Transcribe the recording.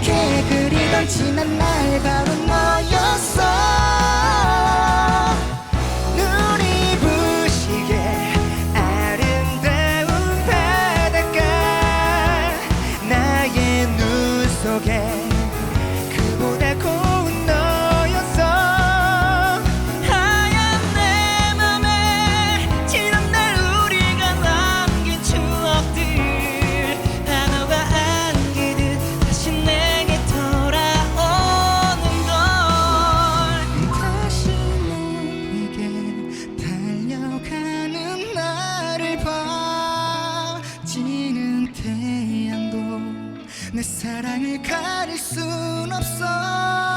그렇게 그리던 지난 날 바로 너였어. 눈이 부시게 아름다운 바닷가 나의 눈 속에 내 사랑을 가릴 순 없어